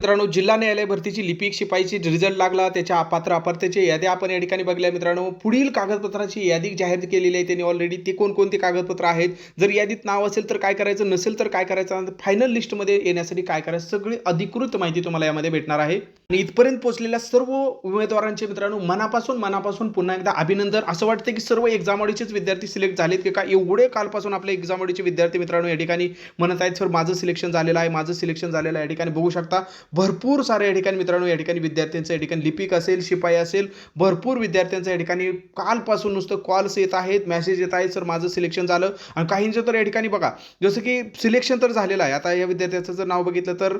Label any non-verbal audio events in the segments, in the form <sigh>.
मित्रांनो जिल्हा न्यायालय भरतीची लिपिक शिपाईची रिझल्ट लागला त्याच्या पात्र अपात्रतेची यादी आपण या ठिकाणी बघल्या मित्रांनो पुढील कागदपत्राची यादी जाहीर केलेली आहे त्यांनी ऑलरेडी ते कोणकोणती कागदपत्र आहेत? जर यादीत नाव असेल तर काय करायचं नसेल तर काय करायचं? फायनल लिस्टमध्ये येण्यासाठी काय करायचं? सगळी अधिकृत माहिती तुम्हाला यामध्ये भेटणार आहे. आणि इथपर्यंत पोहोचलेल्या सर्व उमेदवारांचे मित्रांनो मनापासून मनापासून पुन्हा एकदा अभिनंदन. असं वाटतं की सर्व एक्झामवाडीचेच विद्यार्थी सिलेक्ट झालेत की का एवढे कालपासून आपले एक्झामवाडीचे विद्यार्थी मित्रांनो या ठिकाणी म्हणत आहेत सर माझं सिलेक्शन झालेलं आहे माझं सिलेक्शन झालेलं आहे. या ठिकाणी बघू शकता भरपूर सारे या ठिकाणी मित्रांनो या ठिकाणी विद्यार्थ्यांचं या ठिकाणी लिपिक असेल शिपाई असेल भरपूर विद्यार्थ्यांचं या ठिकाणी कालपासून नुसतं कॉल्स येत आहेत मेसेज येत आहेत सर माझं सिलेक्शन झालं. आणि काहींचं तर या ठिकाणी बघा जसं की सिलेक्शन तर झालेलं आहे. आता या विद्यार्थ्याचं जर नाव बघितलं तर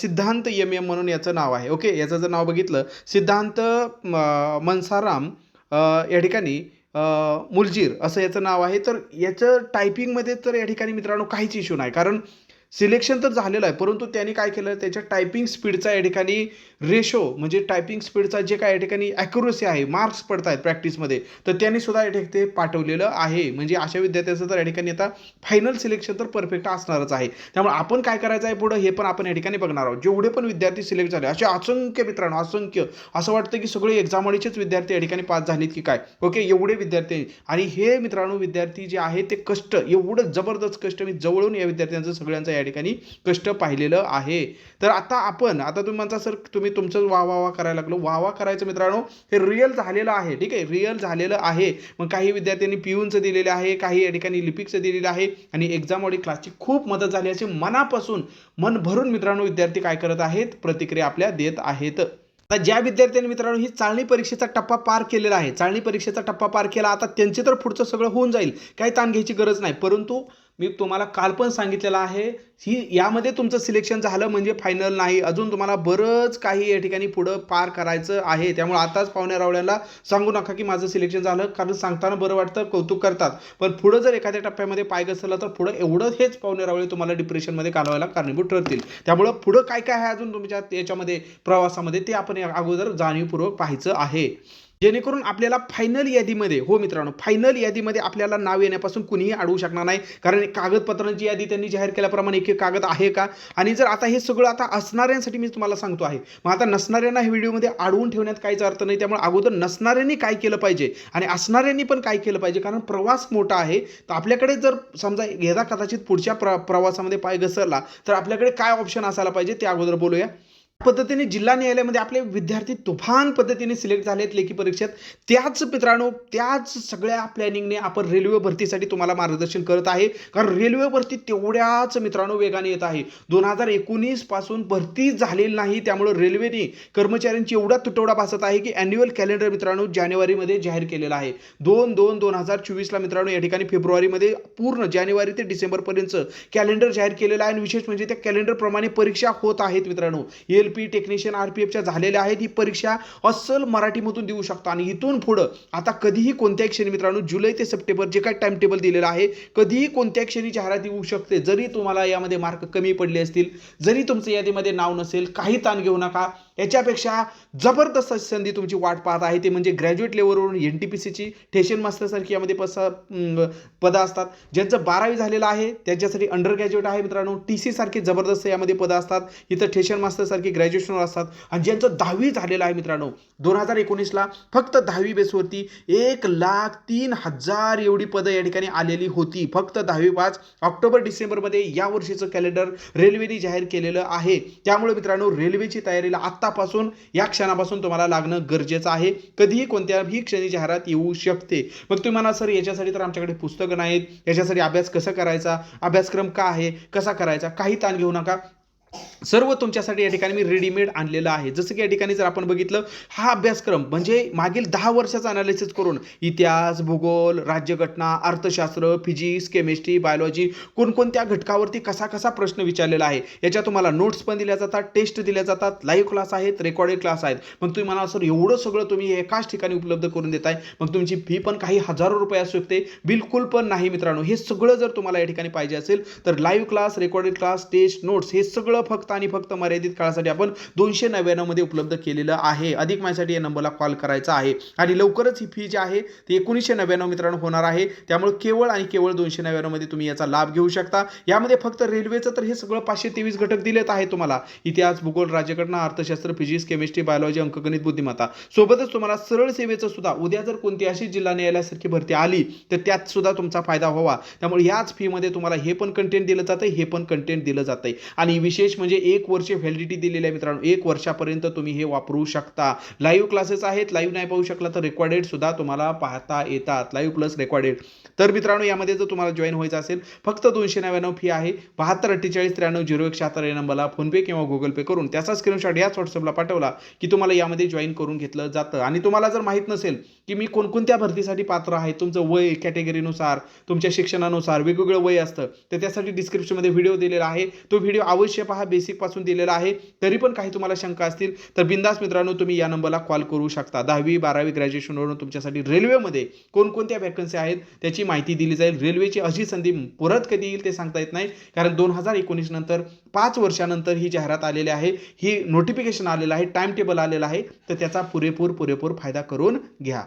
सिद्धांत एम एम म्हणून याचं नाव आहे. ओके याचं जर नाव बघितलं सिद्धांत मनसाराम या ठिकाणी मुलजीर असं याचं नाव आहे. तर याचं टायपिंगमध्ये तर या ठिकाणी मित्रांनो काहीच इश्यू नाही. कारण सिलेक्शन तर झालेलं आहे परंतु त्यांनी काय केलं? त्याच्या टायपिंग स्पीडचा या ठिकाणी रेशो म्हणजे टायपिंग स्पीडचा जे काय या ठिकाणी ॲक्युरसी आहे मार्क्स पडत आहेत प्रॅक्टिसमध्ये तर त्यांनी सुद्धा या ठिकाणी ते पाठवलेलं आहे. म्हणजे अशा विद्यार्थ्याचं तर या ठिकाणी आता फायनल सिलेक्शन तर परफेक्ट असणारच आहे. त्यामुळे आपण काय करायचं आहे पुढं? हे पण आपण या ठिकाणी बघणार आहोत. जेवढे पण विद्यार्थी सिलेक्ट झाले असे असंख्य मित्रांनो असंख्य असं वाटतं की सगळे एक्झामवाडीचेच विद्यार्थी या ठिकाणी पास झालेत की काय? ओके एवढे विद्यार्थी आणि हे मित्रांनो विद्यार्थी जे आहे ते कष्ट एवढं जबरदस्त कष्ट मी जवळून या विद्यार्थ्यांचं सगळ्यांचं या ठिकाणी कष्ट पाहिलेलं आहे. तर आता आपण आता तुम्ही म्हणता सर तुम्ही तुमचं वा वा वा करायला लागलो. वा वा करायचं मित्रांनो हे रिअल झालेलं आहे ठीक आहे? रिअल झालेलं आहे. मग काही विद्यार्थ्यांनी पिऊनचं दिलेलं आहे काही या ठिकाणी लिपिकचं दिलेलं आहे. आणि एक्झाम एक्झामवाडी क्लासची खूप मदत झाली अशी मनापासून मन भरून मित्रांनो विद्यार्थी काय करत आहेत? प्रतिक्रिया आपल्या देत आहेत. आता ज्या विद्यार्थ्यांनी मित्रांनो ही चाळणी परीक्षेचा टप्पा पार केलेला आहे चाळणी परीक्षेचा टप्पा पार केला आता त्यांचे तर पुढचं सगळं होऊन जाईल. काही ताण घ्यायची गरज नाही. परंतु मी तुम्हाला काल पण सांगितलेलं आहे ही यामध्ये तुमचं सिलेक्शन झालं म्हणजे फायनल नाही. अजून तुम्हाला बरंच काही या ठिकाणी पुढं पार करायचं आहे. त्यामुळे आताच पाहुण्या रावळ्याला सांगू नका की माझं सिलेक्शन झालं कारण सांगताना बरं वाटतं कौतुक करतात. पण पुढं जर एखाद्या टप्प्यामध्ये पाय घसरला तर पुढं एवढं हेच पाहुणे रावळे तुम्हाला डिप्रेशनमध्ये घालवायला कारणीभूत ठरतील. त्यामुळं पुढं काय काय आहे अजून तुमच्या याच्यामध्ये प्रवासामध्ये ते आपण अगोदर जाणीवपूर्वक पाहायचं आहे. जेणेकरून आपल्याला फायनल यादीमध्ये हो मित्रांनो फायनल यादीमध्ये आपल्याला नाव येण्यापासून कुणीही अडवू शकणार नाही. कारण कागदपत्रांची यादी त्यांनी जाहीर केल्याप्रमाणे एक कागद आहे का? आणि जर आता हे सगळं आता असणाऱ्यांसाठी मी तुम्हाला सांगतो आहे. मग आता नसणाऱ्यांना हे व्हिडिओमध्ये अडवून ठेवण्यात काहीच अर्थ नाही. त्यामुळे अगोदर नसणाऱ्यांनी काय केलं पाहिजे? आणि असणाऱ्यांनी पण काय केलं पाहिजे? कारण प्रवास मोठा आहे. तर आपल्याकडे जर समजा घेदा कदाचित पुढच्या प्र प्रवासामध्ये पाय घसरला तर आपल्याकडे काय ऑप्शन असायला पाहिजे? ते अगोदर बोलूया. पद्धतीने जिल्हा न्यायालयामध्ये आपले विद्यार्थी तुफान पद्धतीने सिलेक्ट झालेत लेखी परीक्षेत. त्याच मित्रांनो त्याच सगळ्या प्लॅनिंगने आपण रेल्वे भरतीसाठी तुम्हाला मार्गदर्शन करत आहे. कारण रेल्वे भरती तेवढ्याच मित्रांनो वेगाने येत आहे. दोन हजार एकोणीसपासून भरती झालेली नाही त्यामुळे रेल्वेने कर्मचाऱ्यांची एवढा तुटवडा भासत आहे की अॅन्युअल कॅलेंडर मित्रांनो जानेवारीमध्ये जाहीर केलेला आहे. दोन दोन दोन हजार चोवीसला मित्रांनो या ठिकाणी फेब्रुवारीमध्ये पूर्ण जानेवारी ते डिसेंबरपर्यंत कॅलेंडर जाहीर केलेलं आहे. आणि विशेष म्हणजे त्या कॅलेंडरप्रमाणे परीक्षा होत आहेत मित्रांनो. L P technician R P एफच्या झालेल्या आहेत. ही परीक्षा अस्सल मराठीमधून देऊ शकता. आणि इथून पुढं आता कधीही कोणत्याही क्षणी मित्रांनो जुलै ते सप्टेंबर जे काय टाइम टेबल दिलेलं आहे कधीही कोणत्या क्षणी जाहिरात येऊ शकते. जरी तुम्हाला यामध्ये मार्क कमी पडले असतील जरी तुमचं यादीमध्ये नाव नसेल काही ताण घेऊ नका. याच्यापेक्षा जबरदस्त संधी तुमची वाट पाहत आहे. ते म्हणजे ग्रॅज्युएट लेवलवरून एन टी पी सीची ठेशन मास्टरसारखी यामध्ये पस पदं असतात. ज्यांचं बारावी झालेलं आहे त्यांच्यासाठी अंडर ग्रॅज्युएट आहे मित्रांनो. टी सी सारखी जबरदस्त यामध्ये पदं असतात. इथं ठेशन मास्टरसारखी ग्रॅज्युएशनवर असतात. आणि ज्यांचं दहावी झालेलं आहे मित्रांनो दोन हजार एकोणीसला फक्त दहावी बेसवरती एक लाख तीन हजार एवढी पदं या ठिकाणी आलेली होती. फक्त दहावी पाच. ऑक्टोबर डिसेंबरमध्ये या वर्षीचं कॅलेंडर रेल्वेने जाहीर केलेलं आहे. त्यामुळे मित्रांनो रेल्वेची तयारीला आत्ता आत्तापासून या क्षणापासून तुम्हाला लागणं गरजेचं आहे. कधीही कोणत्याही क्षणी जाहिरात येऊ शकते. मग तुम्ही म्हणा सर याच्यासाठी तर आमच्याकडे पुस्तकं नाहीत. याच्यासाठी अभ्यास कसा करायचा? अभ्यासक्रम का आहे? कसा करायचा? काही ताण घेऊ नका. सर्व तुमच्यासाठी या ठिकाणी मी रेडीमेड आणलेलं आहे. जसं की या ठिकाणी जर आपण बघितलं हा अभ्यासक्रम म्हणजे मागील दहा वर्षाचा अनालिसिस करून इतिहास भूगोल राज्यघटना अर्थशास्त्र फिजिक्स केमिस्ट्री बायोलॉजी कोणकोणत्या घटकावरती कसा कसा प्रश्न विचारलेला आहे याच्या तुम्हाला नोट्स पण दिल्या जातात टेस्ट दिल्या जातात लाईव्ह क्लास आहेत रेकॉर्डेड क्लास आहेत. मग तुम्ही मला सर एवढं सगळं तुम्ही एकाच ठिकाणी उपलब्ध करून देताय. मग तुमची फी पण काही हजारो रुपये असू शकते. बिलकुल पण नाही मित्रांनो. हे सगळं जर तुम्हाला या ठिकाणी पाहिजे असेल तर live class recorded class test notes हे सगळं सगळं फक्त आणि फक्त मर्यादित काळासाठी आपण दोनशे नव्याण्णवमध्ये उपलब्ध केलेलं आहे. अधिक माहितीसाठी या नंबरला कॉल करायचा आहे. आणि लवकरच ही फी जी आहे ती एकोणीसशे नव्याण्णव मित्रांनो होणार आहे. त्यामुळे केवळ आणि केवळ दोनशे नव्याण्णवमध्ये तुम्ही याचा लाभ घेऊ शकता. यामध्ये फक्त रेल्वेचं तर हे सगळं पाचशे तेवीस घटक दिलेत आहे तुम्हाला. इतिहास भूगोल राज्यघटना अर्थशास्त्र फिजिक्स केमिस्ट्री बायोलॉजी अंकगणित बुद्धिमत्ता. सोबतच तुम्हाला सरळ सेवेचं सुद्धा उद्या जर कोणती अशी जिल्हा न्यायालयासारखी भरती आली तर त्यात सुद्धा तुमचा फायदा व्हावा. त्यामुळे याच फीमध्ये तुम्हाला हे पण कंटेंट दिलं जातं हे पण कंटेंट दिलं जातं आणि विशेष म्हणजे एक वर्ष व्हॅलिडिटी दिलेली आहे मित्रांनो. एक वर्षापर्यंत तुम्ही हे वापरू शकता. लाईव्ह क्लासेस आहेत. लाईव्ह नाही पाहू शकला तर रेकॉर्डेड सुद्धा तुम्हाला पाहता येतात. लाईव्ह प्लस रेकॉर्डेड तर मित्रांनो यामध्ये जर तुम्हाला जॉईन व्हायचं असेल फक्त दोनशे नव्याण्णव फी आहे. बहात्तर अठ्ठेचाळीस त्र्याण्णव झिरो एक शहात्तर या नंबरला फोनपे किंवा गुगल पे करून त्याचा स्क्रीनशॉट याच व्हॉट्सअपला पाठवला की तुम्हाला यामध्ये जॉईन करून घेतलं जातं. आणि तुम्हाला जर माहीत नसेल की मी कोणकोणत्या भरतीसाठी पात्र आहे तुमचं वय कॅटेगरीनुसार तुमच्या शिक्षणानुसार वेगवेगळं वय असतं तर त्यासाठी डिस्क्रिप्शनमध्ये व्हिडिओ दिलेला आहे. तो व्हिडिओ अवश्य पहा बेसिकपासून दिलेला आहे. तरी पण काही तुम्हाला शंका असतील तर बिंदास मित्रांनो तुम्ही या नंबरला कॉल करू शकता. दहावी बारावी ग्रॅज्युएशनवरून तुमच्यासाठी रेल्वेमध्ये कोणकोणत्या वॅकन्सी आहेत त्याची माहिती दिली जाईल. रेल्वेची अशी संधी परत कधी येईल ते सांगता येत नाही. कारण दोन हजार एकोणीस नंतर पाच वर्षानंतर ही जाहिरात आलेली आहे. ही नोटिफिकेशन आलेलं आहे टाइम टेबल आलेलं आहे. तर त्याचा पुरेपूर पुरेपूर फायदा करून घ्या.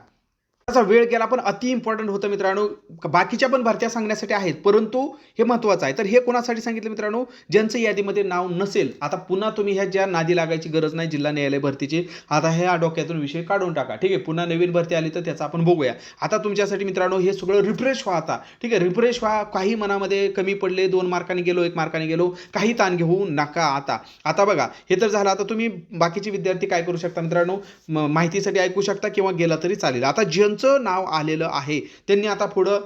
त्याचा वेळ गेला पण अति इम्पॉर्टंट होतं मित्रांनो. बाकीच्या पण भरत्या सांगण्यासाठी आहेत परंतु हे महत्त्वाचं आहे. तर हे कोणासाठी सांगितलं मित्रांनो? ज्यांचं यादीमध्ये नाव नसेल आता पुन्हा तुम्ही ह्या ज्या नादी लागायची गरज नाही जिल्हा न्यायालय भरतीची आता ह्या डोक्यातून विषय काढून टाका. ठीक आहे पुन्हा नवीन भरती आली तर त्याचा आपण बघूया. आता तुमच्यासाठी मित्रांनो हे सगळं रिफ्रेश व्हा आता. ठीक आहे रिफ्रेश व्हा. काही मनामध्ये कमी पडले दोन मार्काने गेलो एक मार्काने गेलो काही ताण घेऊ नका आता. आता बघा हे तर झालं. आता तुम्ही बाकीचे विद्यार्थी काय करू शकता मित्रांनो? माहितीसाठी ऐकू शकता किंवा गेला तरी चालेल. आता त्यांचं नाव आलेलं आहे. त्यांनी आता पुढं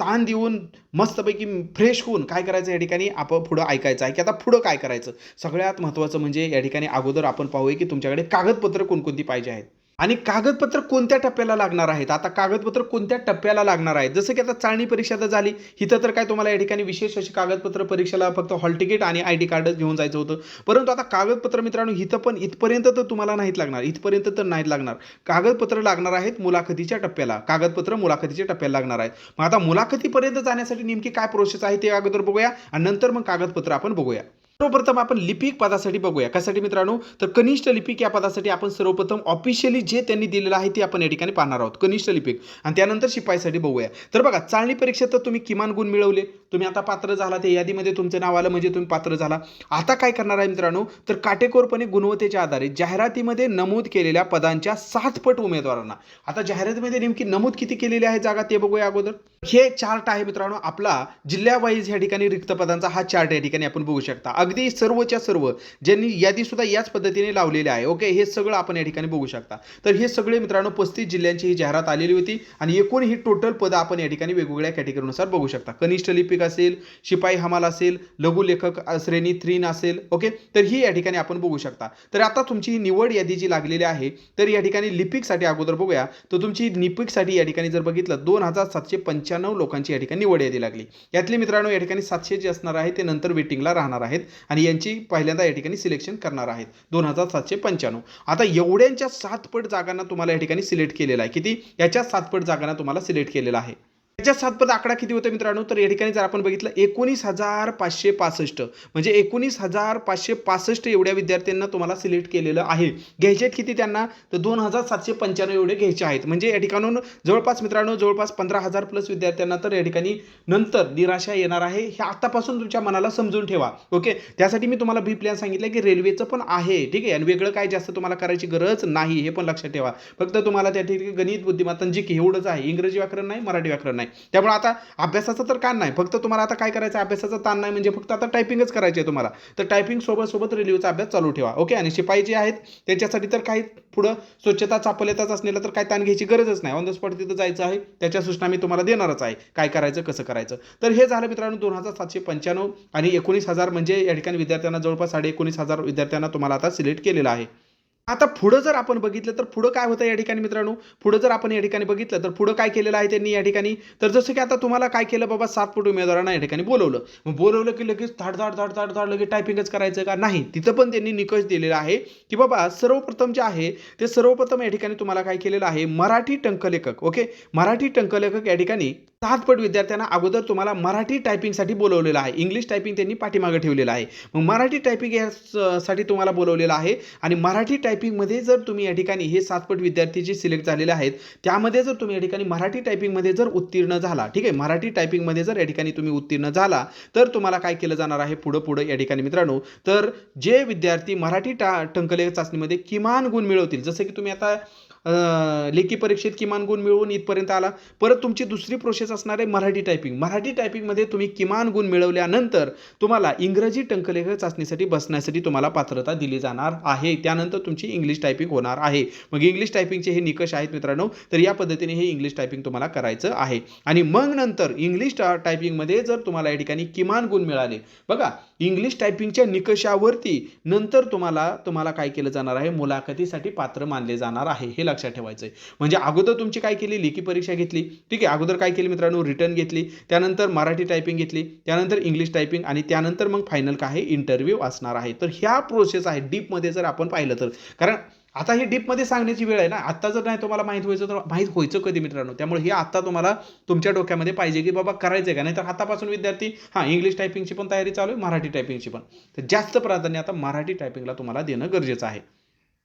ताण देऊन मस्तपैकी फ्रेश होऊन काय करायचं या ठिकाणी आपण पुढं ऐकायचं आहे. की आता पुढं काय करायचं? सगळ्यात महत्त्वाचं म्हणजे या ठिकाणी अगोदर आपण पाहूया की तुमच्याकडे कागदपत्र कोणकोणती पाहिजे आहेत? आणि कागदपत्र कोणत्या टप्प्याला लागणार आहेत? आता कागदपत्र कोणत्या टप्प्याला लागणार आहेत? जसं की आता चाळणी परीक्षा तर झाली. इथं तर काय तुम्हाला या ठिकाणी विशेष अशी कागदपत्र परीक्षेला फक्त हॉल तिकीट आणि आय डी कार्डच घेऊन जायचं होतं. परंतु आता कागदपत्र मित्रांनो इथं पण इथपर्यंत तर तुम्हाला नाहीत लागणार. इथपर्यंत तर नाहीत लागणार. कागदपत्र लागणार आहेत मुलाखतीच्या टप्प्याला. कागदपत्र मुलाखतीच्या टप्प्याला लागणार आहेत. मग आता मुलाखतीपर्यंत जाण्यासाठी नेमकी काय प्रोसेस आहे ते अगोदर बघूया आणि नंतर मग कागदपत्र आपण बघूया. सर्वप्रथम आपण लिपिक पदासाठी बघूया. कशासाठी मित्रांनो? तर कनिष्ठ लिपिक या पदासाठी आपण सर्वप्रथम ऑफिशियली जे त्यांनी दिलेलं आहे ते आपण या ठिकाणी पाहणार आहोत. कनिष्ठ लिपिक. आणि त्यानंतर शिपाईसाठी बघूया. तर बघा चालणी परीक्षेत तर तुम्ही किमान गुण मिळवले. तुम्ही आता पात्र झाला ते यादीमध्ये तुमचं नाव आलं म्हणजे तुम्ही पात्र झाला. आता काय करणार आहे मित्रांनो? तर काटेकोरपणे गुणवत्तेच्या आधारे जाहिरातीमध्ये नमूद केलेल्या पदांच्या सात पट उमेदवारांना. आता जाहिरातीमध्ये नेमकी नमूद किती केलेली आहे जागा ते बघूया अगोदर. हे चार्ट आहे मित्रांनो आपला जिल्ह्यावाईज या ठिकाणी रिक्त पदांचा हा चार्ट या ठिकाणी आपण बघू शकता. अगदी सर्वच्या सर्व ज्यांनी यादी सुद्धा याच पद्धतीने लावलेली आहे ओके हे सगळं आपण या ठिकाणी बघू शकता. तर हे सगळे मित्रांनो पस्तीस जिल्ह्यांची ही जाहिरात आलेली होती आणि एकूण ही टोटल पदं आपण या ठिकाणी वेगवेगळ्या कॅटेगरीनुसार बघू शकता. कनिष्ठ लिपिक असेल शिपाई हमाल असेल लघुलेखक श्रेणी थ्रीन असेल ओके तर ही या ठिकाणी आपण बघू शकता. तर आता तुमची ही निवड यादी जी लागलेली आहे तर या ठिकाणी लिपिकसाठी अगोदर बघूया. तर तुमची लिपिकसाठी या ठिकाणी जर बघितलं दोन हजार सातशे पंच्याण्णव लोकांची या ठिकाणी निवड यादी लागली. यातले मित्रांनो या ठिकाणी सातशे जे असणार आहे ते नंतर वेटिंगला राहणार आहेत. आणि यांची पहिल्यांदा या ठिकाणी सिलेक्शन करणार आहेत. दोन हजार सातशे पंच्याण्णव. आता एवढ्यांच्या सात पट जागांना तुम्हाला या ठिकाणी सिलेक्ट केलेला आहे. किती? याच्या सात पट जागांना तुम्हाला सिलेक्ट केलेला आहे. त्याच्या सात पद आकडा किती होता मित्रांनो? तर या ठिकाणी जर आपण बघितलं एकोणीस हजार पाचशे पासष्ट. म्हणजे एकोणीस हजार पाचशे पासष्ट एवढ्या विद्यार्थ्यांना तुम्हाला सिलेक्ट केलेलं आहे. घ्यायचे आहेत किती त्यांना? तर दोन हजार सातशे पंच्याण्णव एवढे घ्यायचे आहेत. म्हणजे या ठिकाणून जवळपास मित्रांनो जवळपास पंधरा हजार प्लस विद्यार्थ्यांना तर या ठिकाणी नंतर निराशा येणार आहे. हे आतापासून तुमच्या मनाला समजून ठेवा. ओके? त्यासाठी मी तुम्हाला बी प्लॅन सांगितलं की रेल्वेचं पण आहे. ठीक आहे? आणि वेगळं काय जास्त तुम्हाला करायची गरज नाही हे पण लक्षात ठेवा. फक्त तुम्हाला त्या ठिकाणी गणित बुद्धिमत्ता जी की एवढंच आहे. इंग्रजी व्याकरण नाही मराठी व्याकरण नाही. त्यामुळे आता अभ्यासाचं तर काय नाही? फक्त तुम्हाला आता काय करायचं? अभ्यासाचा ताण नाही म्हणजे फक्त आता टायपिंगच करायची आहे तुम्हाला. तर टायपिंग सोबत सोबत रेल्वेचा अभ्यास चालू ठेवा ओके? आणि शिपाई जे आहेत त्याच्यासाठी तर काही पुढं स्वच्छता चापल्याचाच असलेला तर काय ताण घ्यायची गरजच नाही. ऑन द स्पॉट तिथं जायचं आहे त्याच्या सूचना मी तुम्हाला देणारच आहे. काय करायचं कसं करायचं? तर हे झालं मित्रांनो दोन हजार सातशे पंच्याण्णव आणि एकोणीस हजार म्हणजे या ठिकाणी विद्यार्थ्यांना जवळपास साडे एकोणीस हजार विद्यार्थ्यांना तुम्हाला आता सिलेक्ट केलेलं आहे. आता पुढं जर आपण बघितलं तर पुढं काय होतं या ठिकाणी मित्रांनो? पुढं जर आपण या ठिकाणी बघितलं तर पुढं काय केलेलं आहे त्यांनी या ठिकाणी? तर जसं की आता तुम्हाला काय केलं बाबा सात फूट उमेदवारांना या ठिकाणी बोलवलं. मग बोलवलं की लगेच धाड धाड धाड धाड धाड लगेच टायपिंगच करायचं का? नाही. तिथं पण त्यांनी निकष दिलेला आहे की बाबा सर्वप्रथम जे आहे ते सर्वप्रथम या ठिकाणी तुम्हाला काय केलेलं आहे मराठी टंकलेखक ओके? मराठी टंकलेखक या ठिकाणी सातपट विद्यार्थ्यांना अगोदर तुम्हाला मराठी टायपिंगसाठी बोलवलेलं आहे. इंग्लिश टायपिंग त्यांनी पाठीमागे ठेवलेलं आहे. मग मराठी टायपिंग यासाठी तुम्हाला बोलवलेलं आहे आणि मराठी टायपिंग टायपिंगमध्ये जर तुम्ही या ठिकाणी हे सातपट विद्यार्थी जे सिलेक्ट झालेले आहेत त्यामध्ये जर तुम्ही या ठिकाणी मराठी टायपिंगमध्ये जर उत्तीर्ण झाला ठीक आहे? मराठी टायपिंगमध्ये जर या ठिकाणी तुम्ही उत्तीर्ण झाला तर तुम्हाला काय केलं जाणार आहे पुढं पुढं या ठिकाणी मित्रांनो? तर जे विद्यार्थी मराठी टा टंकले चाचणीमध्ये किमान गुण मिळवतील जसं की तुम्ही आता लेखी परीक्षेत किमान गुण मिळवून इथपर्यंत आला. परत तुमची दुसरी प्रोसेस असणार आहे मराठी टायपिंग मराठी टायपिंगमध्ये तुम्ही किमान गुण मिळवल्यानंतर तुम्हाला इंग्रजी टंकलेखक चाचणीसाठी बसण्यासाठी तुम्हाला पात्रता दिली जाणार आहे. त्यानंतर तुमची इंग्लिश टायपिंग होणार आहे. मग इंग्लिश टायपिंगचे हे निकष आहेत मित्रांनो तर या पद्धतीने हे इंग्लिश टायपिंग तुम्हाला करायचं आहे. आणि मग नंतर इंग्लिश टायपिंगमध्ये जर तुम्हाला या ठिकाणी किमान गुण मिळाले बघा इंग्लिश टायपिंगच्या निकषावरती नंतर तुम्हाला तुम्हाला काय केलं जाणार आहे? मुलाखतीसाठी पात्र मानले जाणार आहे. हे लक्षात ठेवायचं आहे म्हणजे अगोदर तुमची काय केली? लेखी परीक्षा घेतली. ठीक आहे. अगोदर काय केली मित्रांनो? रिटर्न घेतली. त्यानंतर मराठी टायपिंग घेतली. त्यानंतर इंग्लिश टायपिंग आणि त्यानंतर मग फायनल काय आहे? इंटरव्ह्यू असणार आहे. तर ह्या प्रोसेस आहे. डीपमध्ये जर आपण पाहिलं तर. कारण आता हे डीपमध्ये सांगण्याची वेळ आहे ना. आत्ता जर नाही तुम्हाला माहीत व्हायचं तर माहीत व्हायचं कधी मित्रांनो? त्यामुळे हे आत्ता तुम्हाला तुमच्या डोक्यामध्ये पाहिजे की बाबा करायचं आहे का? नाही तर आतापासून विद्यार्थी हां इंग्लिश टायपिंगची पण तयारी चालू आहे. मराठी टायपिंगची पण. तर जास्त प्राधान्य आता मराठी टायपिंगला तुम्हाला देणं गरजेचं आहे.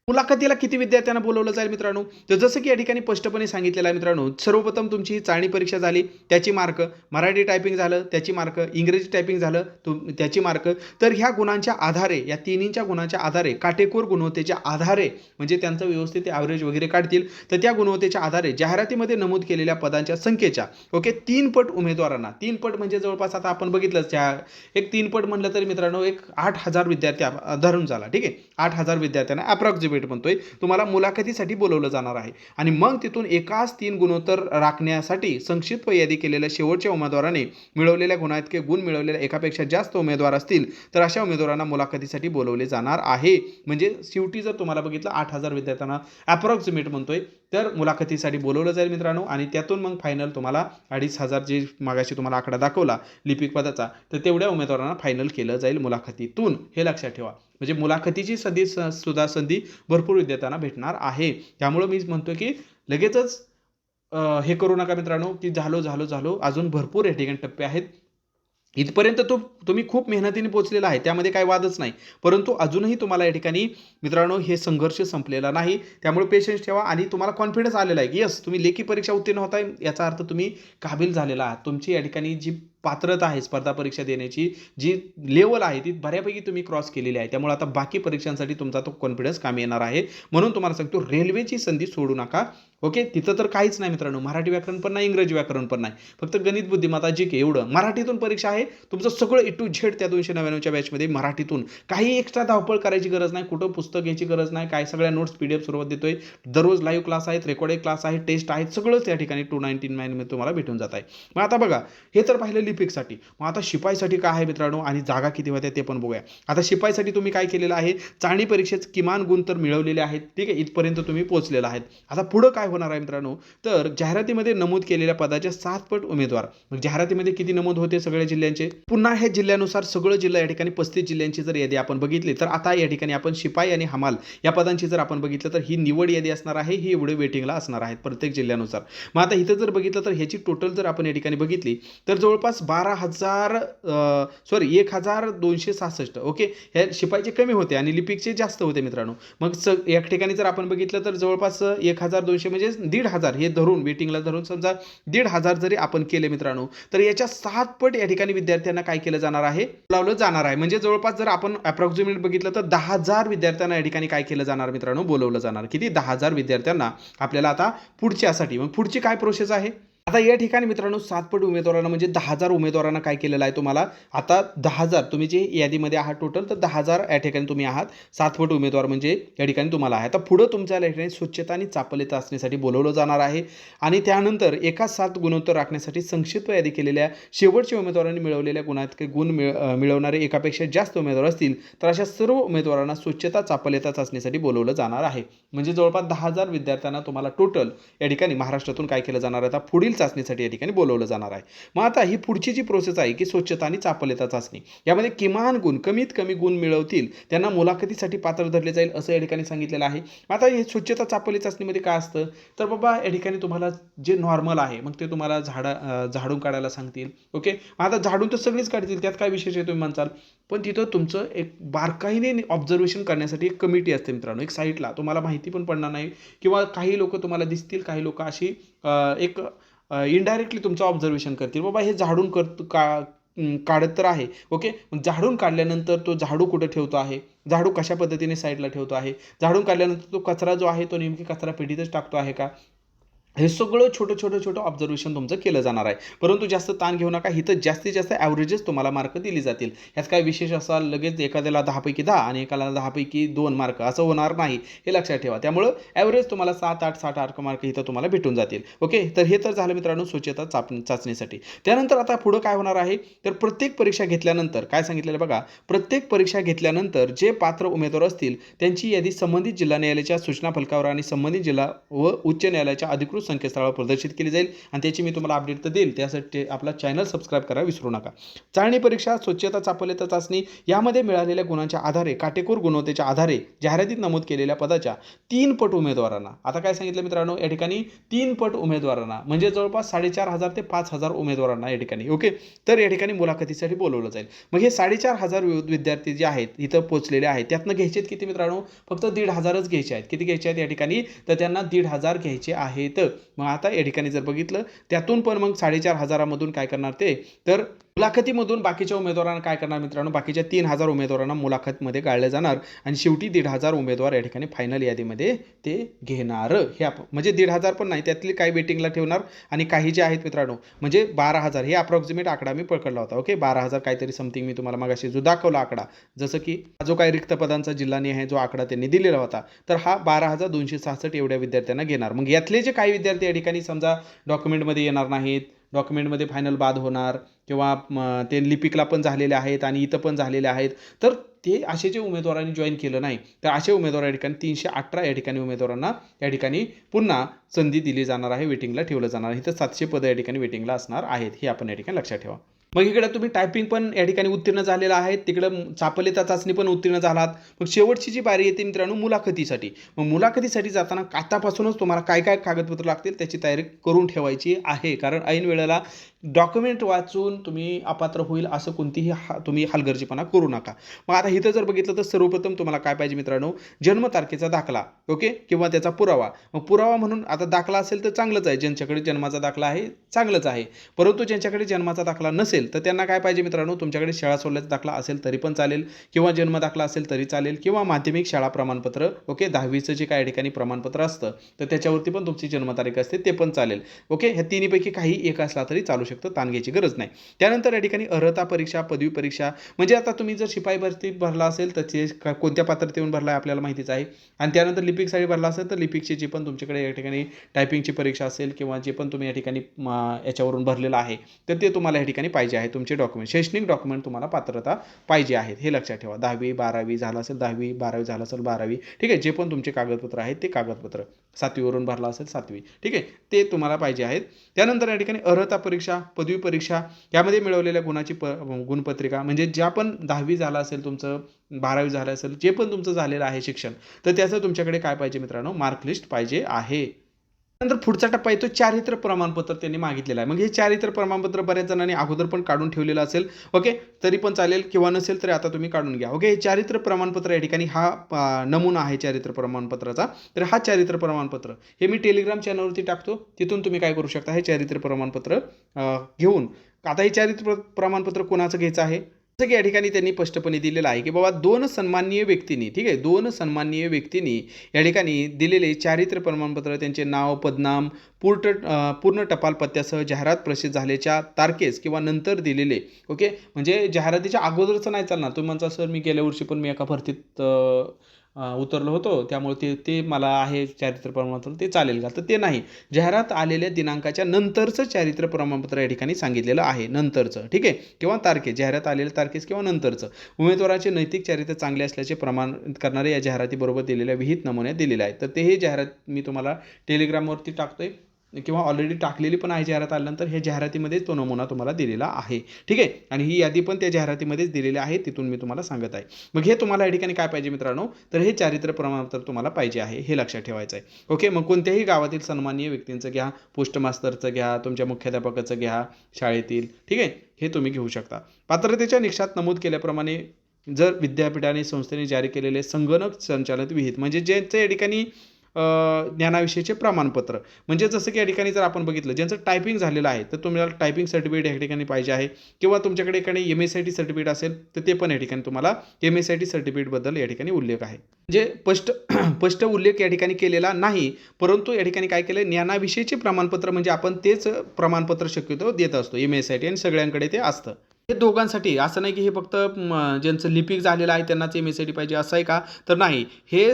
मुलाखतीला किती विद्यार्थ्यांना बोलवलं जाईल मित्रांनो? तर जसं की या ठिकाणी स्पष्टपणे सांगितलेलं आहे मित्रांनो सर्वप्रथम तुमची ही चाळणी परीक्षा झाली त्याची मार्क मराठी टायपिंग झालं त्याची मार्क इंग्रजी टायपिंग झालं तुम त्याची मार्क. तर ह्या गुणांच्या आधारे या तिन्हींच्या गुणांच्या आधारे काटेकोर गुणवत्तेच्या आधारे म्हणजे त्यांचं व्यवस्थित ॲव्हरेज वगैरे काढतील. तर त्या गुणवत्तेच्या आधारे जाहिरातीमध्ये नमूद केलेल्या पदांच्या संख्येच्या ओके तीन पट उमेदवारांना तीन पट म्हणजे जवळपास आता आपण बघितलंच त्या एक तीन पट म्हटलं तरी मित्रांनो एक आठ हजार विद्यार्थी धरून झाला ठीक आहे? आठ हजार विद्यार्थ्यांना अप्रॉक्सिमेट म्हणतोय तुम्हाला मुलाखतीसाठी बोलवलं जाणार आहे. आणि मग तिथून एकाच तीन गुणोत्तर राखण्यासाठी संक्षिप्त यादी केलेल्या शेवटच्या उमेदवाराने मिळवलेल्या गुणाइतके गुण मिळवलेल्या एकापेक्षा जास्त उमेदवार असतील तर अशा उमेदवारांना मुलाखतीसाठी बोलवले जाणार आहे. म्हणजे शेवटी जर तुम्हाला बघितलं आठ हजार विद्यार्थ्यांना अप्रॉक्सिमेट म्हणतोय तर मुलाखतीसाठी बोलवलं जाईल मित्रांनो. आणि त्यातून मग फायनल तुम्हाला अडीच हजार जे मागाशी तुम्हाला आकडा दाखवला लिपिक पदाचा तर तेवढ्या उमेदवारांना फायनल केलं जाईल मुलाखतीतून. हे लक्षात ठेवा. म्हणजे मुलाखतीची संधी स- सुद्धा संधी भरपूर विद्यार्थ्यांना भेटणार आहे. त्यामुळं मी म्हणतो की लगेचच हे करू नका मित्रांनो की झालो झालो झालो. अजून भरपूर या ठिकाणी टप्पे आहेत. इथपर्यंत तो तुम्ही खूप मेहनतीने पोचलेला आहे त्यामध्ये काही वादच नाही. परंतु अजूनही तुम्हाला या ठिकाणी मित्रांनो हे संघर्ष संपलेला नाही. त्यामुळे पेशन्स ठेवा आणि तुम्हाला कॉन्फिडन्स आलेला आहे की यस तुम्ही लेखी परीक्षा उत्तीर्ण होताय याचा अर्थ तुम्ही काबिल झालेला आहात. तुमची या ठिकाणी जी पात्रता आहे स्पर्धा परीक्षा देण्याची जी लेवल आहे ती बऱ्यापैकी तुम्ही क्रॉस केलेली आहे. त्यामुळे आता बाकी परीक्षांसाठी तुमचा तो कॉन्फिडन्स कामी येणार आहे. म्हणून तुम्हाला सांगतो रेल्वेची संधी सोडू नका. ओके तिथं तर काहीच नाही मित्रांनो. मराठी व्याकरण पण नाही इंग्रजी व्याकरण पण नाही. फक्त गणित बुद्धिमत्ता जी के एवढं. मराठीतून परीक्षा आहे. तुमचं सगळं ए टू झेड त्या दोनशे नव्याण्णवच्या बॅचमध्ये मराठीतून. काही एक्स्ट्रा धावपळ करायची गरज नाही. कुठं पुस्तक घ्यायची गरज नाही. काय सगळ्या नोट्स पी डी एफ स्वरूपात देतोय. दररोज लाईव्ह क्लास आहेत रेकॉर्डेड क्लास आहेत टेस्ट आहेत. सगळंच त्या ठिकाणी टू नाईन्टी नाईनमध्ये तुम्हाला भेटून जात आहे. मग आता बघा हे तर पाहिलं लिपिकसाठी मग आता शिपाईसाठी काय आहे मित्रांनो? आणि जागा किती होत्या ते पण बघूया. आता शिपाईसाठी तुम्ही काय केलेलं आहे? चाळणी परीक्षेत किमान गुण तर मिळवलेले आहेत. ठीक आहे? इथपर्यंत तुम्ही पोहोचलेला आहेत. आता पुढं काय होणार आहे मित्रांनो? तर जाहिरातीमध्ये नमूद केलेल्या पदाच्या सात पट उमेदवार. मग जाहिरातीमध्ये किती नमूद होते सगळ्या जिल्ह्यांचे? पुन्हा हे जिल्ह्यानुसार सगळं जिल्हा या ठिकाणी पस्तीस जिल्ह्यांची जर यादी आपण बघितली तर आता या ठिकाणी आपण शिपाई आणि हमाल या पदांची जर आपण बघितलं तर ही निवड यादी असणार आहे ही एवढे वेटिंगला असणार आहेत प्रत्येक जिल्ह्यानुसार. मग आता इथं जर बघितलं तर ह्याची टोटल जर आपण या ठिकाणी बघितली तर जवळपास बारा हजार सॉरी एक हजार दोनशे सहासष्ट ओके हे शिपाईचे कमी होते आणि लिपिकचे जास्त होते मित्रांनो मग स एक ठिकाणी जर आपण बघितलं तर जवळपास एक हजार दोनशे म्हणजे दीड हजार हे धरून वेटिंगला धरून समजा दीड हजार जरी आपण केले मित्रांनो तर याच्या सात पट या ठिकाणी विद्यार्थ्यांना काय केलं जाणार आहे? लावलं जाणार आहे. म्हणजे जवळपास जर आपण अप्रॉक्सिमेट बघितलं तर दहा हजार विद्यार्थ्यांना या ठिकाणी काय केलं जाणार मित्रांनो? बोलवलं जाणार. किती? दहा हजार विद्यार्थ्यांना आपल्याला आता पुढच्यासाठी मग पुढची काय प्रोसेस आहे? आता या ठिकाणी मित्रांनो सातपट उमेदवारांना म्हणजे दहा हजार उमेदवारांना काय केलेलं आहे तुम्हाला? आता दहा हजार तुम्ही जे यादीमध्ये आहात टोटल तर दहा हजार या ठिकाणी तुम्ही आहात. सातपट उमेदवार म्हणजे या ठिकाणी तुम्हाला आहे. आता पुढं तुमच्या या ठिकाणी स्वच्छता आणि चापल्यता असण्यासाठी बोलवलं जाणार आहे. आणि त्यानंतर एका सात गुणोत्तर राखण्यासाठी संक्षिप्त यादी केलेल्या शेवटच्या उमेदवारांनी मिळवलेल्या गुणात गुण मिळ मिळवणारे एकापेक्षा जास्त उमेदवार असतील तर अशा सर्व उमेदवारांना स्वच्छता चापल्यता चाचणीसाठी बोलवलं जाणार आहे. म्हणजे जवळपास दहा हजार विद्यार्थ्यांना तुम्हाला टोटल या ठिकाणी महाराष्ट्रातून काय केलं जाणार आहे? आता पुढील पुढील चाचणीसाठी या ठिकाणी बोलवलं जाणार आहे. मग आता ही पुढची जी प्रोसेस आहे की स्वच्छता आणि चापल्यता चाचणी यामध्ये किमान गुण कमीत कमी गुण मिळवतील त्यांना मुलाखतीसाठी पात्र धरले जाईल असं या ठिकाणी सांगितलेलं आहे. आता हे स्वच्छता चापल्य चाचणीमध्ये काय असतं? तर बाबा या ठिकाणी तुम्हाला जे नॉर्मल आहे मग ते तुम्हाला झाडा झाडून काढायला सांगतील. ओके? आता झाडून तर सगळीच काढतील त्यात काय विशेष आहे तुम्ही म्हणसाल पण तिथं तुमचं एक बारकाईने ऑब्झर्वेशन करण्यासाठी एक कमिटी असते मित्रांनो एक साईटला तुम्हाला माहिती पण पडणार नाही किंवा काही लोक तुम्हाला दिसतील काही लोक अशी एक इनडायरेक्टली तुमचं ऑब्झर्वेशन करतील. बाबा हे झाडून करतो का काढत तर आहे. ओके मग झाडून काढल्यानंतर तो झाडू कुठं ठेवतो आहे? झाडू कशा पद्धतीने साईडला ठेवतो आहे? झाडून काढल्यानंतर तो कचरा जो आहे तो नेमकी कचरा पेटीतच टाकतो आहे का? हे सगळं छोटं छोटं छोटं ऑब्झर्वेशन तुमचं केलं जाणार आहे. परंतु जास्त ताण घेऊ नका. इथं जास्तीत जास्त ॲव्हरेजेस तुम्हाला मार्क दिली जातील. ह्यात काय विशेष असा लगेच एखाद्याला दहापैकी दहा आणि एकाला दहापैकी दोन मार्क असं होणार नाही हे लक्षात ठेवा. त्यामुळं ॲव्हरेज तुम्हाला सात आठ साठ आठ मार्क इथं तुम्हाला भेटून जातील. ओके तर हे तर झालं मित्रांनो स्वच्छता चाप चाचणीसाठी. त्यानंतर आता पुढं काय होणार आहे? तर प्रत्येक परीक्षा घेतल्यानंतर काय सांगितलेलं बघा? प्रत्येक परीक्षा घेतल्यानंतर जे पात्र उमेदवार असतील त्यांची यादी संबंधित जिल्हा न्यायालयाच्या सूचना फलकावर आणि संबंधित जिल्हा व उच्च न्यायालयाच्या अधिकृत संकेतस्थळावर प्रदर्शित केली जाईल आणि त्याची मी तुम्हाला अपडेट तर देईल. त्यासाठी आपला चॅनल सबस्क्राईब करा विसरू नका. चाळणी परीक्षा स्वच्छता चापल्यता चाचणी यामध्ये मिळालेल्या गुणांच्या आधारे काटेकोर गुणवत्तेच्या आधारे जाहिरातीत नमूद केलेल्या पदाच्या तीन पट उमेदवारांना. आता काय सांगितलं मित्रांनो? या ठिकाणी तीन पट उमेदवारांना म्हणजे जवळपास साडेचार हजार ते पाच हजार उमेदवारांना या ठिकाणी ओके तर या ठिकाणी मुलाखतीसाठी बोलवलं जाईल. मग हे साडेचार हजार वि- विद्यार्थी जे आहेत इथं पोचलेले आहेत त्यातनं घ्यायचे आहेत किती मित्रांनो? फक्त दीड हजारच घ्यायचे आहेत. किती घ्यायचे आहेत या ठिकाणी? तर त्यांना दीड हजार घ्यायचे आहेत. मग आता या ठिकाणी जर बघितलं त्यातून पण मग साडेचार हजारामधून काय करणार ते? तर मुलाखतीमधून बाकीच्या उमेदवारांना काय करणार मित्रांनो? बाकीच्या तीन हजार उमेदवारांना मुलाखतमध्ये गाळलं जाणार आणि शेवटी दीड हजार उमेदवार या ठिकाणी फायनल यादीमध्ये ते घेणार. हे आप म्हणजे दीड हजार पण नाही त्यातली काही वेटिंगला ठेवणार आणि काही जे आहेत मित्रांनो म्हणजे बारा हजार हे अप्रॉक्सिमेट आकडा मी पकडला होता ओके बारा हजार काहीतरी समथिंग मी तुम्हाला मागाशी जो दाखवला आकडा जसं की जो काही रिक्त पदांचा जिल्हानी आहे जो आकडा त्यांनी दिलेला होता तर हा बारा हजार दोनशे सहासष्ट एवढ्या विद्यार्थ्यांना घेणार. मग यातले जे काही विद्यार्थी या ठिकाणी समजा डॉक्युमेंटमध्ये येणार नाहीत डॉक्युमेंटमध्ये फायनल बाद होणार किंवा ते लिपिकला पण झालेले आहेत आणि इथं पण झालेले आहेत. तर ते असे जे उमेदवारांनी जॉईन केलं नाही तर असे उमेदवार या ठिकाणी तीनशे अठरा या ठिकाणी उमेदवारांना या ठिकाणी पुन्हा संधी दिली जाणार आहे वेटिंगला ठेवलं जाणार आहे. इथं सातशे पदं या ठिकाणी वेटिंगला असणार आहेत हे आपण या ठिकाणी लक्षात ठेवा. मग इकडे तुम्ही टायपिंग पण या ठिकाणी उत्तीर्ण झालेला आहे. तिकडं चापलेता चाचणी पण उत्तीर्ण झालात. मग शेवटची जी बारी येते मित्रांनो मुलाखतीसाठी. मग मुलाखतीसाठी जाताना आतापासूनच तुम्हाला काय काय कागदपत्र लागतील त्याची तयारी करून ठेवायची आहे. कारण ऐन वेळेला डॉक्युमेंट वाचून तुम्ही अपात्र होईल असं कोणतीही हा तुम्ही हलगर्जीपणा करू नका. मग आता इथं जर बघितलं तर सर्वप्रथम तुम्हाला काय पाहिजे मित्रांनो? जन्मतारखेचा दाखला ओके? किंवा त्याचा पुरावा. मग पुरावा म्हणून आता दाखला असेल तर चांगलंच आहे. ज्यांच्याकडे जन्माचा दाखला आहे चांगलंच आहे. परंतु ज्यांच्याकडे जन्माचा दाखला नसेल तर त्यांना काय पाहिजे मित्रांनो? तुमच्याकडे शाळा सोडल्याचा दाखला असेल तरी पण चालेल किंवा जन्म दाखला असेल तरी चालेल किंवा माध्यमिक शाळा प्रमाणपत्र ओके? दहावीचं जे काय या ठिकाणी प्रमाणपत्र असतं तर त्याच्यावरती पण तुमची जन्मतारीख असते ते पण चालेल ओके? ह्या तिन्हीपैकी काही एक असला तरी चालू शकतं ताण घ्यायची गरज नाही. त्यानंतर या ठिकाणी अर्हता परीक्षा पदवी परीक्षा म्हणजे आता तुम्ही जर शिपाई भरती भरला असेल तर ते का- कोणत्या पात्रतेवरून भरला आहे आपल्याला माहितीच आहे. आणि त्यानंतर लिपिकसाठी भरला असेल तर लिपिकची जी पण तुमच्याकडे या ठिकाणी टायपिंगची परीक्षा असेल किंवा जे पण तुम्ही या ठिकाणी याच्यावरून भरलेलं आहे तर ते तुम्हाला या ठिकाणी पाहिजे. आहे तुमचे डॉक्युमेंट शैक्षणिक डॉक्युमेंट तुम्हाला पात्रता पाहिजे आहेत. हे लक्षात ठेवा. दहावी बारावी झालं असेल दहावी बारावी झालं असेल बारावी ठीक आहे? जे पण तुमचे कागदपत्र आहेत ते कागदपत्र. सातवीवरून भरला असेल सातवी ठीक आहे? ते तुम्हाला पाहिजे आहेत. त्यानंतर या ठिकाणी अर्हता परीक्षा पदवी परीक्षा यामध्ये मिळवलेल्या गुणाची प गुणपत्रिका म्हणजे ज्या पण दहावी झालं असेल तुमचं बारावी झालं असेल जे पण तुमचं झालेलं आहे शिक्षण तर त्याचं तुमच्याकडे काय पाहिजे मित्रांनो? मार्कलिस्ट पाहिजे आहे. नंतर पुढचा टप्पा येतो चारित्र प्रमाणपत्र त्यांनी मागितलेलं आहे. मग हे चारित्र प्रमाणपत्र बऱ्याच जणांनी अगोदर पण काढून ठेवलेलं असेल. ओके? तरी पण चालेल किंवा नसेल तरी आता तुम्ही काढून घ्या. ओके? हे चारित्र प्रमाणपत्र या ठिकाणी हा नमुना आहे चारित्र प्रमाणपत्राचा. तर हा चारित्र प्रमाणपत्र. हे मी टेलिग्राम चॅनलवरती टाकतो. तिथून तुम्ही काय करू शकता? हे चारित्र प्रमाणपत्र घेऊन. आता हे चारित्र प्रमाणपत्र कोणाचं घ्यायचं आहे? पुस्तक या ठिकाणी त्यांनी स्पष्टपणे दिलेलं आहे की बाबा दोन सन्माननीय व्यक्तींनी ठीक आहे दोन सन्माननीय व्यक्तींनी या ठिकाणी दिलेले चारित्र्य प्रमाणपत्र त्यांचे नाव पदनाम पूर्ण पूर्ण टपाल पत्त्यासह जाहिरात प्रसिद्ध झाल्याच्या तारखेस किंवा नंतर दिलेले ओके? म्हणजे जाहिरातीच्या अगोदरचं नाही चालणार. तुम्ही म्हणता सर मी गेल्या वर्षी पण मी एका भरतीत उतरलो होतो. त्यामुळे ते ते मला आहे चारित्र प्रमाणपत्र ते चालेल का? तर ते नाही. जाहिरात आलेल्या दिनांकाच्या नंतरचं चारित्र प्रमाणपत्र या ठिकाणी सांगितलेलं आहे. नंतरचं ठीक आहे? किंवा तारखेस जाहिरात आलेल्या तारखेस किंवा नंतरचं. उमेदवाराचे नैतिक चारित्र चांगले असल्याचे प्रमाण करणारे या जाहिरातीबरोबर दिलेल्या विहित नमुन्यात दिलेले आहेत. तर ते हे जाहिरात मी तुम्हाला टेलिग्रामवरती टाकतोय. किंवा ऑलरेडी टाकलेली पण आहे जाहिरात आल्यानंतर ह्या जाहिरातीमध्ये तो नमुना तुम्हाला दिलेला आहे. ठीक आहे? आणि ही यादी पण त्या जाहिरातीमध्येच दिलेली आहे तिथून मी तुम्हाला सांगत आहे. मग हे तुम्हाला या ठिकाणी काय पाहिजे मित्रांनो? तर हे चारित्र्य प्रमाणपत्र तुम्हाला पाहिजे आहे हे लक्षात ठेवायचं आहे. ओके? मग कोणत्याही गावातील सन्माननीय व्यक्तींचं घ्या पोस्ट मास्तरचं घ्या तुमच्या मुख्याध्यापकाचं घ्या शाळेतील ठीक आहे? हे तुम्ही घेऊ शकता. पात्रतेच्या निकषात नमूद केल्याप्रमाणे जर विद्यापीठाने संस्थेने जारी केलेले संगणक संचालित विहित म्हणजे ज्यांचं या ठिकाणी ज्ञानाविषयीचे प्रमाणपत्र. म्हणजे जसं की या ठिकाणी जर आपण बघितलं ज्यांचं टायपिंग झालेलं आहे तर तुम्हाला टायपिंग सर्टिफिकेट या ठिकाणी पाहिजे आहे. किंवा तुमच्याकडे एखादी M S I T certificate असेल तर ते पण या ठिकाणी तुम्हाला एम एस आय टी सर्टिफिकेटबद्दल या ठिकाणी उल्लेख आहे. म्हणजे स्पष्ट <clears throat> स्पष्ट उल्लेख या ठिकाणी केलेला नाही परंतु या ठिकाणी काय केलं ज्ञानाविषयीचे प्रमाणपत्र म्हणजे आपण तेच प्रमाणपत्र शक्यतो देत असतो एम एस आय टी आणि सगळ्यांकडे ते असतं. हे दोघांसाठी. असं नाही की हे फक्त ज्यांचं लिपिक झालेलं आहे त्यांनाच एम एस सी टी पाहिजे असं आहे का? तर नाही. हे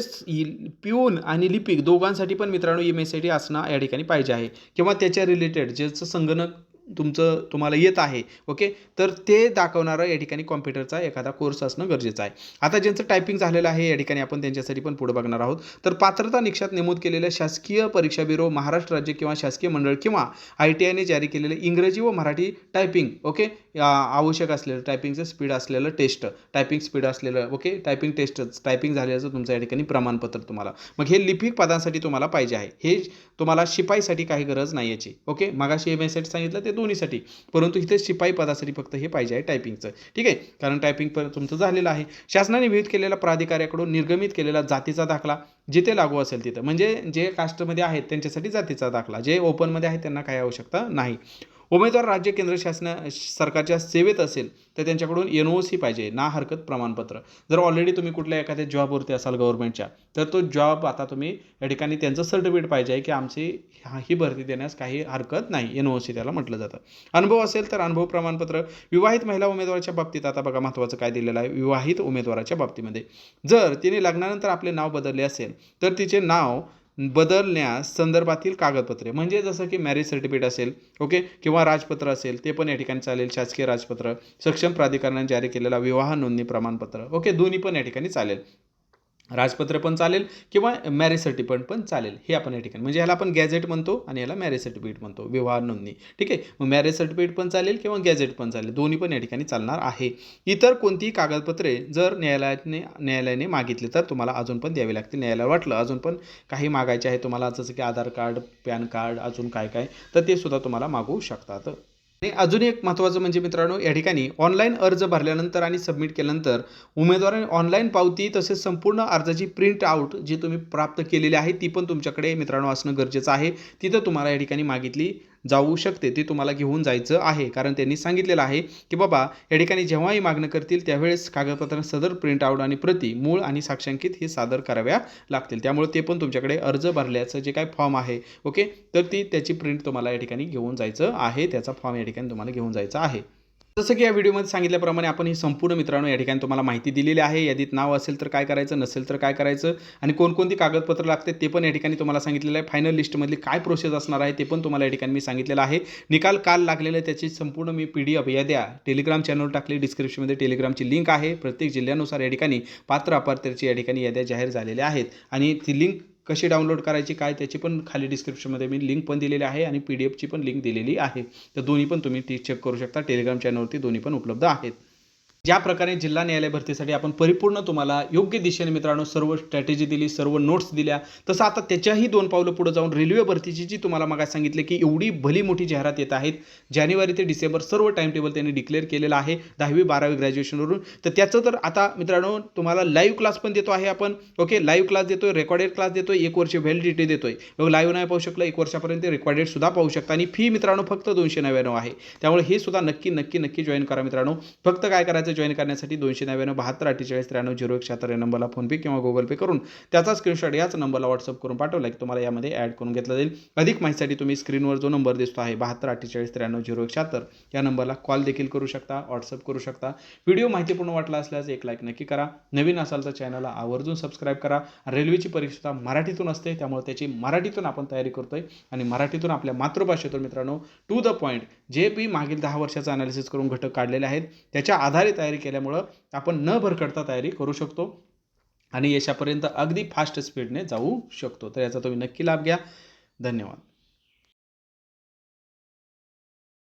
पिऊन आणि लिपिक दोघांसाठी पण मित्रांनो एम एस सी टी असणं या ठिकाणी पाहिजे आहे. किंवा त्याच्या रिलेटेड ज्याचं संगणक तुमचं तुम्हाला येत आहे ओके तर ते दाखवणारं या ठिकाणी कॉम्प्युटरचा एखादा कोर्स असणं गरजेचं आहे. आता ज्यांचं टायपिंग झालेलं आहे या ठिकाणी आपण त्यांच्यासाठी पण पुढे बघणार आहोत. तर पात्रता निकषात नमूद केलेल्या शासकीय परीक्षा ब्युरो महाराष्ट्र राज्य किंवा शासकीय मंडळ किंवा आय टी आयने जारी केलेले इंग्रजी व मराठी टायपिंग ओके आवश्यक असलेलं टायपिंगचं स्पीड असलेलं टेस्ट टायपिंग स्पीड असलेलं ओके टायपिंग टेस्टच टायपिंग झालेलं तुमचं या ठिकाणी प्रमाणपत्र तुम्हाला. मग हे लिपिक पदांसाठी तुम्हाला पाहिजे आहे. हे तुम्हाला शिपाईसाठी काही गरज नाही याची ओके मागाशी एम मेसेज सांगितलं ते दोन्हीसाठी. परंतु इथे शिपाई पदासाठी फक्त हे पाहिजे आहे टायपिंगचं ठीक आहे? कारण टायपिंग पण तुमचं झालेलं आहे. शासनाने विहित केलेल्या प्राधिकाऱ्याकडून निर्गमित केलेला जातीचा दाखला जिथे लागू असेल तिथं. म्हणजे जे कास्टमध्ये आहेत त्यांच्यासाठी जातीचा दाखला. जे ओपनमध्ये आहेत त्यांना काही आवश्यकता नाही. उमेदवार राज्य केंद्र शासना सरकारच्या सेवेत असेल तर त्यांच्याकडून एन ओ सी पाहिजे ना हरकत प्रमाणपत्र. जर ऑलरेडी तुम्ही कुठल्या एखाद्या जॉबवरती असाल गव्हर्नमेंटच्या तर तो जॉब आता तुम्ही या ठिकाणी त्यांचं सर्टिफिकेट पाहिजे आहे की आमची ही भरती देण्यास काही हरकत नाही एन ओ सी त्याला म्हटलं जातं. अनुभव असेल तर अनुभव प्रमाणपत्र. विवाहित महिला उमेदवाराच्या बाबतीत आता बघा महत्त्वाचं काय दिलेलं आहे विवाहित उमेदवाराच्या बाबतीमध्ये. जर तिने लग्नानंतर आपले नाव बदलले असेल तर तिचे नाव बदलण्यास संदर्भातील कागदपत्रे म्हणजे जसं की मॅरेज सर्टिफिकेट असेल ओके किंवा राजपत्र असेल ते पण या ठिकाणी चालेल. शासकीय राजपत्र सक्षम प्राधिकरणाने जारी केलेला विवाह नोंदणी प्रमाणपत्र ओके दोन्ही पण या ठिकाणी चालेल. राजपत्र पण चालेल किंवा मॅरेज सर्टिफिकेट पण चालेल. हे आपण या ठिकाणी म्हणजे ह्याला आपण गॅझेट म्हणतो आणि याला मॅरेज सर्टिफिकेट म्हणतो. विवाह नोंदणी. ठीक आहे? मग मॅरेज सर्टिफिकेट पण चालेल किंवा गॅझेट पण चालेल. दोन्ही पण या ठिकाणी चालणार आहे. इतर कोणतीही कागदपत्रे जर न्यायालयाने न्यायालयाने मागितली तर तुम्हाला अजून पण द्यावी लागतील. न्यायालयाला वाटलं अजून पण काही मागायचे आहे तुम्हाला जसं की आधार कार्ड पॅन कार्ड अजून काय काय तर ते सुद्धा तुम्हाला मागवू शकतात. आणि अजून एक महत्त्वाचं म्हणजे मित्रांनो या ठिकाणी ऑनलाईन अर्ज भरल्यानंतर आणि सबमिट केल्यानंतर उमेदवाराने ऑनलाईन पावती तसेच संपूर्ण अर्जाची प्रिंट आउट जी तुम्ही प्राप्त केलेली आहे ती पण तुमच्याकडे मित्रांनो असणं गरजेचं आहे. तिथं तुम्हाला या ठिकाणी मागितली जाऊ शकते ते तुम्हाला घेऊन जायचं आहे. कारण त्यांनी सांगितलेलं आहे की बाबा या ठिकाणी जेव्हाही मागणं करतील त्यावेळेस कागदपत्र सदर प्रिंट आउट आणि प्रती मूळ आणि साक्षांकित हे सादर कराव्या लागतील. त्यामुळे ते पण तुमच्याकडे अर्ज भरल्याचं जे काय फॉर्म आहे ओके? तर ती त्याची प्रिंट तुम्हाला या ठिकाणी घेऊन जायचं आहे. त्याचा फॉर्म या ठिकाणी तुम्हाला घेऊन जायचा आहे. जसं की या व्हिडिओमध्ये सांगितल्याप्रमाणे आपण ही संपूर्ण मित्रांनो या ठिकाणी तुम्हाला माहिती दिलेली आहे. यादीत नाव असेल तर काय करायचं नसेल तर काय करायचं आणि कोणकोणती कागदपत्र लागते ते पण या ठिकाणी तुम्हाला सांगितलेलं आहे. फायनल लिस्टमधली काय प्रोसेस असणार आहे ते पण तुम्हाला या ठिकाणी मी सांगितलेलं आहे. निकाल काल लागलेला आहे त्याची संपूर्ण मी पी डी एफ याद्या टेलिग्राम चॅनल टाकली डिस्क्रिप्शनमध्ये टेलिग्रामची लिंक आहे. प्रत्येक जिल्ह्यानुसार या ठिकाणी पात्र अपात्रची या ठिकाणी याद्या जाहीर झालेल्या आहेत. आणि ती लिंक कशी डाउनलोड करायची काय त्याची पण खाली डिस्क्रिप्शनमध्ये मी लिंक पण दिलेली आहे आणि पी डी एफची पण लिंक दिलेली आहे. तर दोन्ही पण तुम्ही ती चेक करू शकता. टेलिग्राम चॅनलवरती दोन्ही पण उपलब्ध आहेत. ज्या प्रकारे जिल्हा न्यायालय भरतीसाठी आपण परिपूर्ण तुम्हाला योग्य दिशेने मित्रांनो सर्व स्ट्रॅटेजी दिली सर्व नोट्स दिल्या तसं आता त्याच्याही दोन पावलं पुढे जाऊन रेल्वे भरतीची जी तुम्हाला मग सांगितले की एवढी भली मोठी जाहिरात येत आहेत जानेवारी ते डिसेंबर सर्व टाइम टेबल त्यांनी डिक्लेअर केलेलं आहे दहावी बारावी ग्रॅज्युएशनवरून तर त्याचं तर आता मित्रांनो तुम्हाला लाईव्ह क्लास पण देतो आहे आपण. ओके लाईव्ह क्लास देतोय रेकॉर्डेड क्लास देतोय एक वर्ष व्हॅलिडिटी देतोय. लाईव्ह नाही पाहू शकलं एक वर्षापर्यंत रेकॉर्डेड सुद्धा पाहू शकता आणि फी मित्रांनो फक्त दोनशे नव्याण्णव आहे. त्यामुळे हे सुद्धा नक्की नक्की नक्की जॉईन करा मित्रांनो. फक्त काय करायचं जॉईन करण्यासाठी दोनशे नव्याण्णव बहात्तर अठ्ठेचाळीस त्र्याण्णव झिरो एक शहात्तर या नंबरला फोनपे किंवा गुगल पे करून त्याचा स्क्रीनशॉट याच नंबरला व्हॉट्सअप करून पाठवला की तुम्हाला यामध्ये ॲड करून घेतला जाईल. अधिक माहितीसाठी तुम्ही स्क्रीनवर जो नंबर दिसतो आहे बहात्तर अठ्ठेचाळीस त्र्याण्णव झिरो एक शहात्तर या नंबरला कॉल देखील करू शकता व्हॉट्सअप करू शकता. व्हिडिओ माहितीपूर्ण वाटला असल्यास एक लाईक नक्की करा. नवीन असाल तर चॅनलला आवर्जून सबस्क्राईब करा. रेल्वेची परीक्षा मराठीतून असते त्यामुळे त्याची मराठीतून आपण तयारी करतोय. आणि मराठीतून आपल्या मातृभाषेतून मित्रांनो टू द पॉईंट जे बी मागील दहा वर्षाचा अनालिसिस करून घटक काढलेले आहेत त्याच्या आधारे तयारी केल्यामुळं आपण न भरकडता तयारी करू शकतो आणि यशापर्यंत अगदी फास्ट स्पीडने जाऊ शकतो. तर याचा तुम्ही नक्की लाभ घ्या. धन्यवाद.